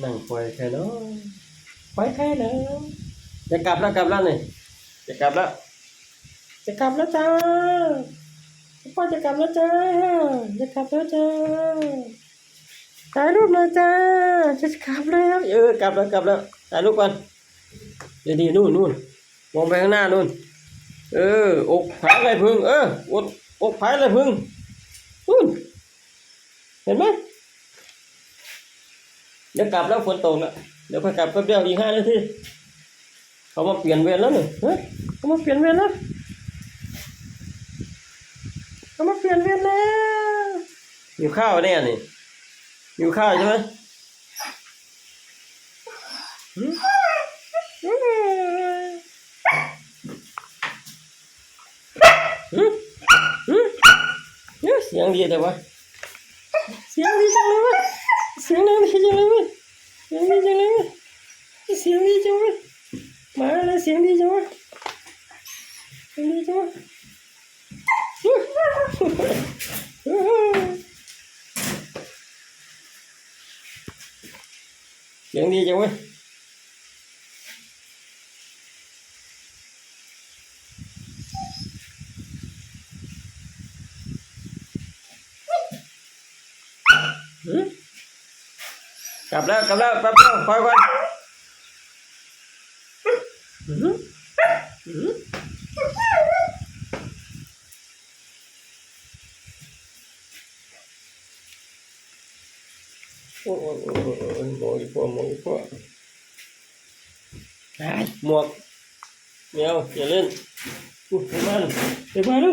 นั่งปล่อยใครเนาะปล่อยใครเนาะจะกลับแล้วกลับแล้วนี่จะกลับแล้ว จะกลับแล้วจ้าพ่อจะกลับแล้วจ้าจะกลับแล้วจ้าถ่ายรูปหน่อยจ้าจะกลับแล้วเออกลับแล้วกลับแล้วถ่ายรูปก่อนเดี๋ยวดีนู่นนู่นมองไปข้างหน้านู่นเอออกผายอะไรพึ่งเอออกอกผายอะไรพึ่งนู่นเห็นไหม เดี๋ยวกลับแล้วฝนตกแล้วเดี๋ยวค่อยกลับแป๊บเดียวอีกห้านาทีเขามาเปลี่ยนเวรแล้วนี่เฮ้ยเขามาเปลี่ยนเวรแล้วเขามาเปลี่ยนเวรแล้วอยู่ข้าวเนี่ยนี่อยู่ข้าวใช่ไหมหืมหืมหืมหืมเนี่ยเสียงดีแต่ว่าเสียงดีจังเลยวะเสียงดีจังเลยวะเสียงดีจังเลยวะ เสียงดีจังวะมาแล้วเสียงดีจังวะเสียงดีจังวะเสียงดีจังเว้ยหืมกลับแล้วกลับแล้วแป๊บเดียวคอยก่อน โอ้โอ้ยโอ้ยโอ้ยโมยพวกโมยพวกไอ้หมวกแมวอย่าเล่นอุ้ยไปบ้านไปบ้านแล้ว